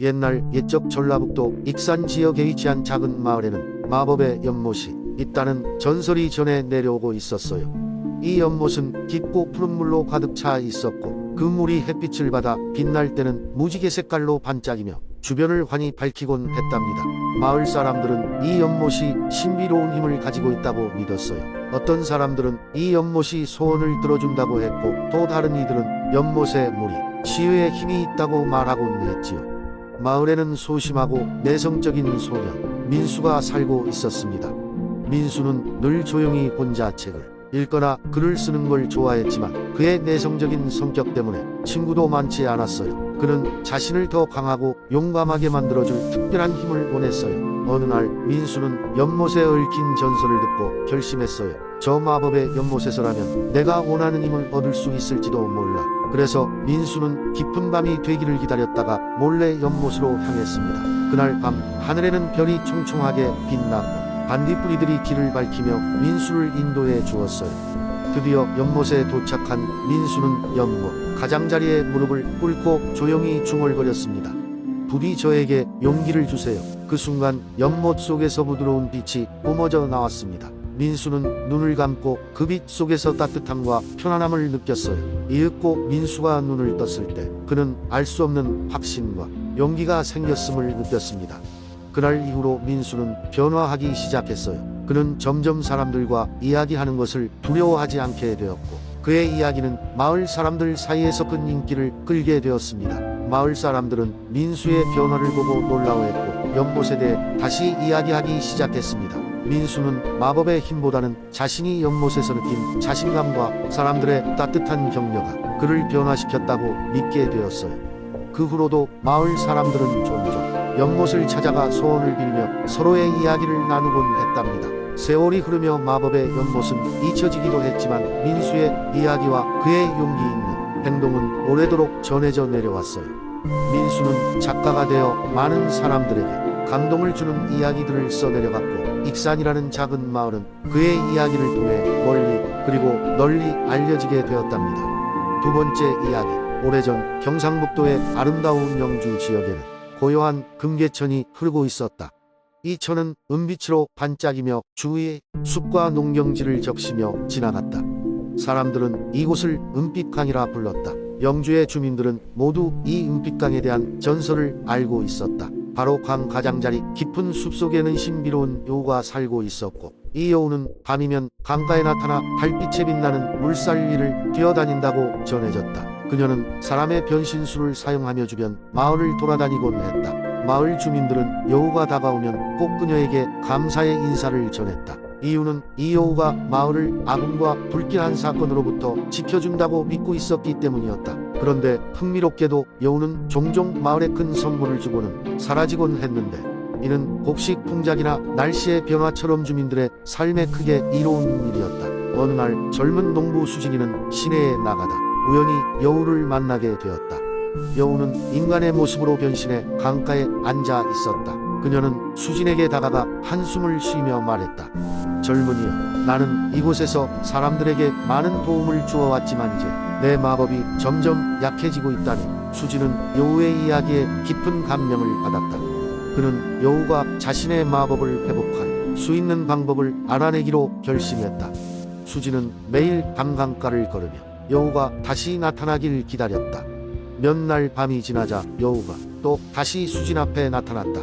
옛날 옛적 전라북도 익산 지역에 위치한 작은 마을에는 마법의 연못이 있다는 전설이 전해 내려오고 있었어요. 이 연못은 깊고 푸른 물로 가득 차 있었고 그 물이 햇빛을 받아 빛날 때는 무지개 색깔로 반짝이며 주변을 환히 밝히곤 했답니다. 마을 사람들은 이 연못이 신비로운 힘을 가지고 있다고 믿었어요. 어떤 사람들은 이 연못이 소원을 들어준다고 했고 또 다른 이들은 연못의 물이 치유의 힘이 있다고 말하곤 했지요. 마을에는 소심하고 내성적인 소년 민수가 살고 있었습니다. 민수는 늘 조용히 혼자 책을 읽거나 글을 쓰는 걸 좋아했지만 그의 내성적인 성격 때문에 친구도 많지 않았어요. 그는 자신을 더 강하고 용감하게 만들어줄 특별한 힘을 원했어요. 어느 날 민수는 연못에 얽힌 전설을 듣고 결심했어요. 저 마법의 연못에서라면 내가 원하는 힘을 얻을 수 있을지도 몰라. 그래서 민수는 깊은 밤이 되기를 기다렸다가 몰래 연못으로 향했습니다. 그날 밤 하늘에는 별이 총총하게 빛났고 반딧불이들이 길을 밝히며 민수를 인도해 주었어요. 드디어 연못에 도착한 민수는 연못 가장자리에 무릎을 꿇고 조용히 중얼거렸습니다. 부디 저에게 용기를 주세요. 그 순간 연못 속에서 부드러운 빛이 뿜어져 나왔습니다. 민수는 눈을 감고 그 빛 속에서 따뜻함과 편안함을 느꼈어요. 이윽고 민수가 눈을 떴을 때 그는 알 수 없는 확신과 용기가 생겼음을 느꼈습니다. 그날 이후로 민수는 변화하기 시작했어요. 그는 점점 사람들과 이야기하는 것을 두려워하지 않게 되었고 그의 이야기는 마을 사람들 사이에서 큰 인기를 끌게 되었습니다. 마을 사람들은 민수의 변화를 보고 놀라워했고 연못에 대해 다시 이야기하기 시작했습니다. 민수는 마법의 힘보다는 자신이 연못에서 느낀 자신감과 사람들의 따뜻한 격려가 그를 변화시켰다고 믿게 되었어요. 그 후로도 마을 사람들은 종종 연못을 찾아가 소원을 빌며 서로의 이야기를 나누곤 했답니다. 세월이 흐르며 마법의 연못은 잊혀지기도 했지만 민수의 이야기와 그의 용기 있는 행동은 오래도록 전해져 내려왔어요. 민수는 작가가 되어 많은 사람들에게 감동을 주는 이야기들을 써내려갔고 익산이라는 작은 마을은 그의 이야기를 통해 멀리 그리고 널리 알려지게 되었답니다. 두 번째 이야기 오래전 경상북도의 아름다운 영주 지역에는 고요한 금계천이 흐르고 있었다. 이 천은 은빛으로 반짝이며 주위에 숲과 농경지를 적시며 지나갔다. 사람들은 이곳을 은빛강이라 불렀다. 영주의 주민들은 모두 이 은빛강에 대한 전설을 알고 있었다. 바로 강 가장자리 깊은 숲속에는 신비로운 여우가 살고 있었고 이 여우는 밤이면 강가에 나타나 달빛에 빛나는 물살 위를 뛰어다닌다고 전해졌다. 그녀는 사람의 변신술을 사용하며 주변 마을을 돌아다니곤 했다. 마을 주민들은 여우가 다가오면 꼭 그녀에게 감사의 인사를 전했다. 이유는 이 여우가 마을을 아군과 불길한 사건으로부터 지켜준다고 믿고 있었기 때문이었다. 그런데 흥미롭게도 여우는 종종 마을에 큰 선물을 주고는 사라지곤 했는데 이는 곡식 풍작이나 날씨의 변화처럼 주민들의 삶에 크게 이로운 일이었다. 어느 날 젊은 농부 수진이는 시내에 나가다 우연히 여우를 만나게 되었다. 여우는 인간의 모습으로 변신해 강가에 앉아 있었다. 그녀는 수진에게 다가가 한숨을 쉬며 말했다. 젊은이여, 나는 이곳에서 사람들에게 많은 도움을 주어왔지만 이제 내 마법이 점점 약해지고 있다니. 수진은 여우의 이야기에 깊은 감명을 받았다. 그는 여우가 자신의 마법을 회복할 수 있는 방법을 알아내기로 결심했다. 수진은 매일 밤강가를 걸으며 여우가 다시 나타나길 기다렸다. 몇 날 밤이 지나자 여우가 또 다시 수진 앞에 나타났다.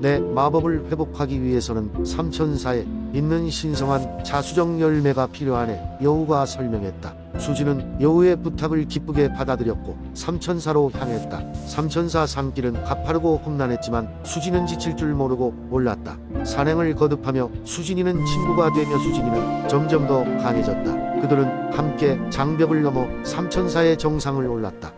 내 마법을 회복하기 위해서는 삼천사에 있는 신성한 자수정 열매가 필요하네. 여우가 설명했다. 수진은 여우의 부탁을 기쁘게 받아들였고 삼천사로 향했다. 삼천사 산길은 가파르고 험난했지만 수진은 지칠 줄 모르고 올랐다. 산행을 거듭하며 수진이는 친구가 되며 수진이는 점점 더 강해졌다. 그들은 함께 장벽을 넘어 삼천사의 정상을 올랐다.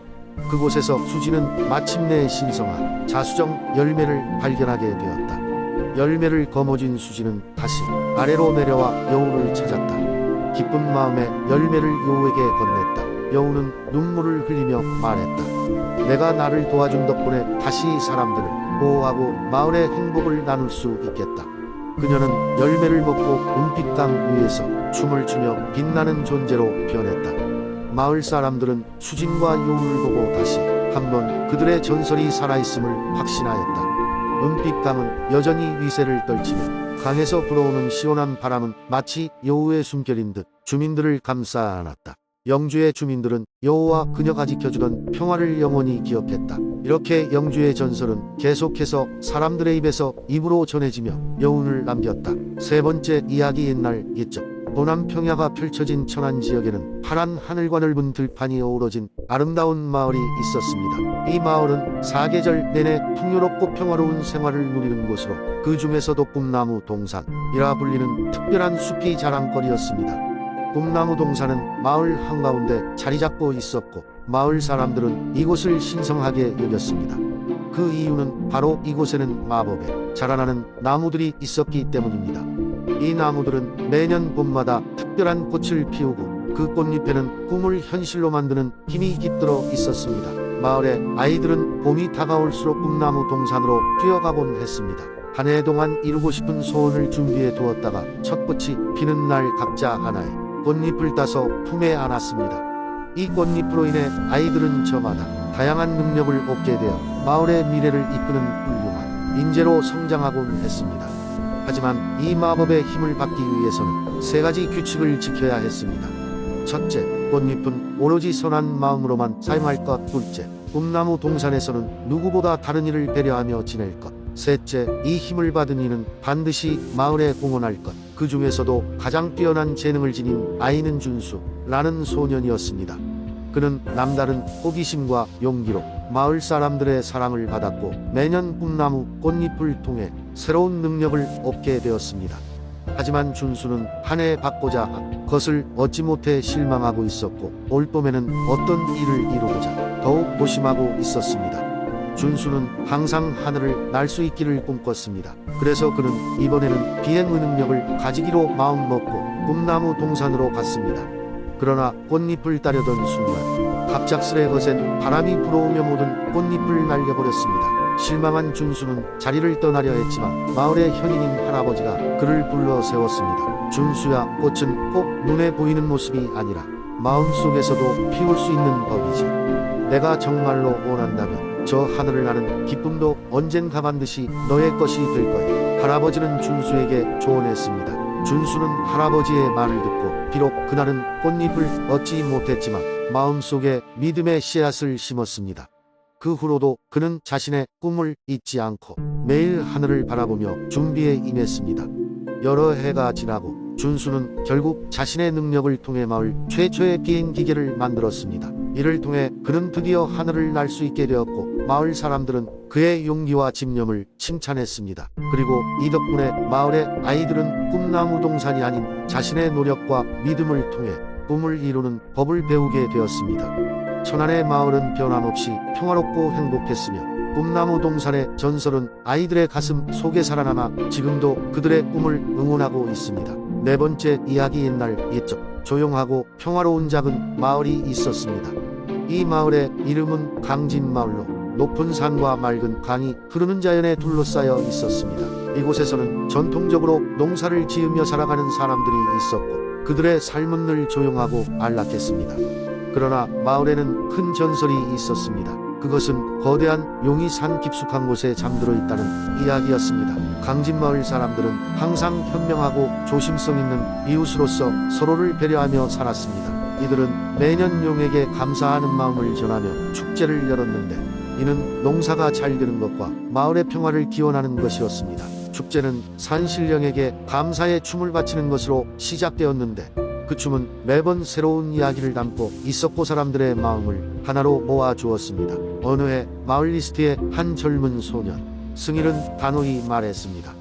그곳에서 수지는 마침내 신성한 자수정 열매를 발견하게 되었다. 열매를 거머쥔 수지는 다시 아래로 내려와 여우를 찾았다. 기쁜 마음에 열매를 여우에게 건넸다. 여우는 눈물을 흘리며 말했다. 내가 나를 도와준 덕분에 다시 사람들을 보호하고 마을의 행복을 나눌 수 있겠다. 그녀는 열매를 먹고 은빛강 위에서 춤을 추며 빛나는 존재로 변했다. 마을 사람들은 수진과 여우를 보고 다시 한번 그들의 전설이 살아있음을 확신하였다. 은빛 강은 여전히 위세를 떨치며 강에서 불어오는 시원한 바람은 마치 여우의 숨결인 듯 주민들을 감싸 안았다. 영주의 주민들은 여호와 그녀가 지켜주던 평화를 영원히 기억했다. 이렇게 영주의 전설은 계속해서 사람들의 입에서 입으로 전해지며 여운을 남겼다. 세 번째 이야기 옛날 옛적 도남 평야가 펼쳐진 천안 지역에는 파란 하늘과 넓은 들판이 어우러진 아름다운 마을이 있었습니다. 이 마을은 사계절 내내 풍요롭고 평화로운 생활을 누리는 곳으로 그 중에서도 꿈나무 동산이라 불리는 특별한 숲이 자랑거리였습니다. 꿈나무 동산은 마을 한가운데 자리 잡고 있었고 마을 사람들은 이곳을 신성하게 여겼습니다. 그 이유는 바로 이곳에는 마법에 자라나는 나무들이 있었기 때문입니다. 이 나무들은 매년 봄마다 특별한 꽃을 피우고 그 꽃잎에는 꿈을 현실로 만드는 힘이 깃들어 있었습니다. 마을의 아이들은 봄이 다가올수록 꿈나무 동산으로 뛰어가곤 했습니다. 한 해 동안 이루고 싶은 소원을 준비해 두었다가 첫 꽃이 피는 날 각자 하나의 꽃잎을 따서 품에 안았습니다. 이 꽃잎으로 인해 아이들은 저마다 다양한 능력을 얻게 되어 마을의 미래를 이끄는 훌륭한 인재로 성장하곤 했습니다. 하지만 이 마법의 힘을 받기 위해서는 세 가지 규칙을 지켜야 했습니다. 첫째, 꽃잎은 오로지 선한 마음으로만 사용할 것. 둘째, 꿈나무 동산에서는 누구보다 다른 이를 배려하며 지낼 것. 셋째, 이 힘을 받은 이는 반드시 마을에 공헌할 것. 그 중에서도 가장 뛰어난 재능을 지닌 아이는 준수라는 소년이었습니다. 그는 남다른 호기심과 용기로 마을 사람들의 사랑을 받았고 매년 꿈나무 꽃잎을 통해 새로운 능력을 얻게 되었습니다. 하지만 준수는 한해 받고자 한 것을 얻지 못해 실망하고 있었고 올 봄에는 어떤 일을 이루고자 더욱 고심하고 있었습니다. 준수는 항상 하늘을 날 수 있기를 꿈꿨습니다. 그래서 그는 이번에는 비행의 능력을 가지기로 마음먹고 꿈나무 동산으로 갔습니다. 그러나 꽃잎을 따려던 순간 갑작스레 거센 바람이 불어오며 모든 꽃잎을 날려버렸습니다. 실망한 준수는 자리를 떠나려 했지만 마을의 현인인 할아버지가 그를 불러 세웠습니다. 준수야 꽃은 꼭 눈에 보이는 모습이 아니라 마음속에서도 피울 수 있는 법이지. 내가 정말로 원한다면 저 하늘을 나는 기쁨도 언젠가 반드시 너의 것이 될 거야. 할아버지는 준수에게 조언했습니다. 준수는 할아버지의 말을 듣고 비록 그날은 꽃잎을 얻지 못했지만 마음속에 믿음의 씨앗을 심었습니다. 그 후로도 그는 자신의 꿈을 잊지 않고 매일 하늘을 바라보며 준비에 임했습니다. 여러 해가 지나고 준수는 결국 자신의 능력을 통해 마을 최초의 비행 기계를 만들었습니다. 이를 통해 그는 드디어 하늘을 날 수 있게 되었고 마을 사람들은 그의 용기와 집념을 칭찬했습니다. 그리고 이 덕분에 마을의 아이들은 꿈나무 동산이 아닌 자신의 노력과 믿음을 통해 꿈을 이루는 법을 배우게 되었습니다. 천안의 마을은 변함없이 평화롭고 행복했으며 꿈나무 동산의 전설은 아이들의 가슴 속에 살아남아 지금도 그들의 꿈을 응원하고 있습니다. 네 번째 이야기 옛날 옛적 조용하고 평화로운 작은 마을이 있었습니다. 이 마을의 이름은 강진마을로 높은 산과 맑은 강이 흐르는 자연에 둘러싸여 있었습니다. 이곳에서는 전통적으로 농사를 지으며 살아가는 사람들이 있었고 그들의 삶은 늘 조용하고 안락했습니다. 그러나 마을에는 큰 전설이 있었습니다. 그것은 거대한 용이 산 깊숙한 곳에 잠들어 있다는 이야기였습니다. 강진마을 사람들은 항상 현명하고 조심성 있는 이웃으로서 서로를 배려하며 살았습니다. 이들은 매년 용에게 감사하는 마음을 전하며 축제를 열었는데 이는 농사가 잘 되는 것과 마을의 평화를 기원하는 것이었습니다. 축제는 산신령에게 감사의 춤을 바치는 것으로 시작되었는데 그 춤은 매번 새로운 이야기를 담고 있었고 사람들의 마음을 하나로 모아 주었습니다. 어느 해 마을 리스트의 한 젊은 소년 승일은 단호히 말했습니다.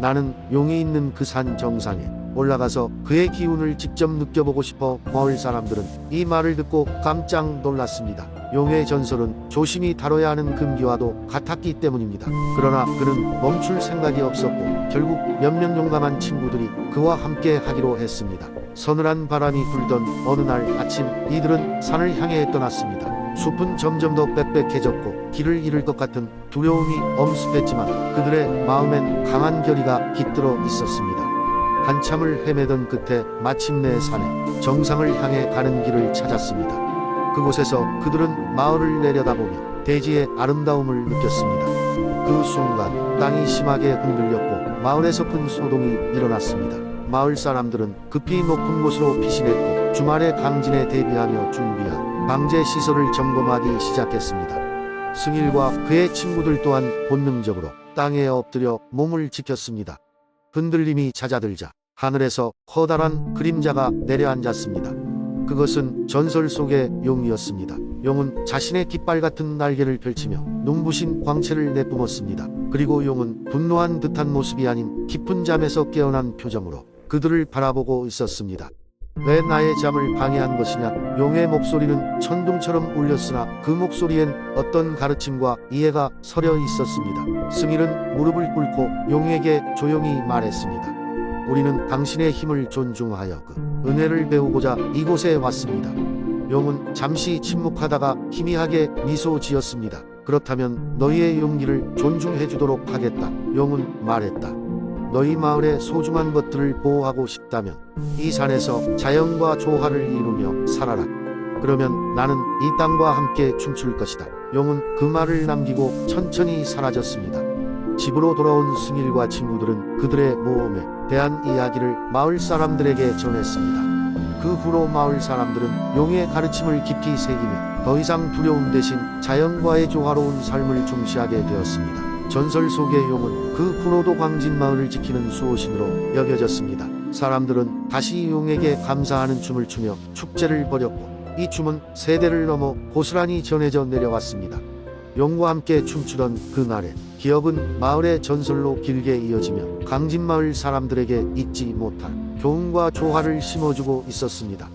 나는 용이 있는 그 산 정상에 올라가서 그의 기운을 직접 느껴보고 싶어 마을 사람들은 이 말을 듣고 깜짝 놀랐습니다. 용의 전설은 조심히 다뤄야 하는 금기와도 같았기 때문입니다. 그러나 그는 멈출 생각이 없었고 결국 몇몇 용감한 친구들이 그와 함께 하기로 했습니다. 서늘한 바람이 불던 어느 날 아침 이들은 산을 향해 떠났습니다. 숲은 점점 더 빽빽해졌고 길을 잃을 것 같은 두려움이 엄습했지만 그들의 마음엔 강한 결의가 깃들어 있었습니다. 한참을 헤매던 끝에 마침내 산에 정상을 향해 가는 길을 찾았습니다. 그곳에서 그들은 마을을 내려다보며 대지의 아름다움을 느꼈습니다. 그 순간 땅이 심하게 흔들렸고 마을에서 큰 소동이 일어났습니다. 마을 사람들은 급히 높은 곳으로 피신했고 주말에 강진에 대비하며 준비한 방제 시설을 점검하기 시작했습니다. 승일과 그의 친구들 또한 본능적으로 땅에 엎드려 몸을 지켰습니다. 흔들림이 잦아들자 하늘에서 커다란 그림자가 내려앉았습니다. 그것은 전설 속의 용이었습니다. 용은 자신의 깃발 같은 날개를 펼치며 눈부신 광채를 내뿜었습니다. 그리고 용은 분노한 듯한 모습이 아닌 깊은 잠에서 깨어난 표정으로 그들을 바라보고 있었습니다. 왜 나의 잠을 방해한 것이냐? 용의 목소리는 천둥처럼 울렸으나 그 목소리엔 어떤 가르침과 이해가 서려 있었습니다. 승일은 무릎을 꿇고 용에게 조용히 말했습니다. 우리는 당신의 힘을 존중하여 그 은혜를 배우고자 이곳에 왔습니다. 용은 잠시 침묵하다가 희미하게 미소 지었습니다. 그렇다면 너희의 용기를 존중해 주도록 하겠다. 용은 말했다. 너희 마을의 소중한 것들을 보호하고 싶다면 이 산에서 자연과 조화를 이루며 살아라. 그러면 나는 이 땅과 함께 춤출 것이다. 용은 그 말을 남기고 천천히 사라졌습니다. 집으로 돌아온 승일과 친구들은 그들의 모험에 대한 이야기를 마을 사람들에게 전했습니다. 그 후로 마을 사람들은 용의 가르침을 깊이 새기며 더 이상 두려움 대신 자연과의 조화로운 삶을 중시하게 되었습니다. 전설 속의 용은 그 후로도 광진 마을을 지키는 수호신으로 여겨졌습니다. 사람들은 다시 용에게 감사하는 춤을 추며 축제를 벌였고 이 춤은 세대를 넘어 고스란히 전해져 내려왔습니다. 용과 함께 춤추던 그날의 기억은 마을의 전설로 길게 이어지며 강진마을 사람들에게 잊지 못할 교훈과 조화를 심어주고 있었습니다.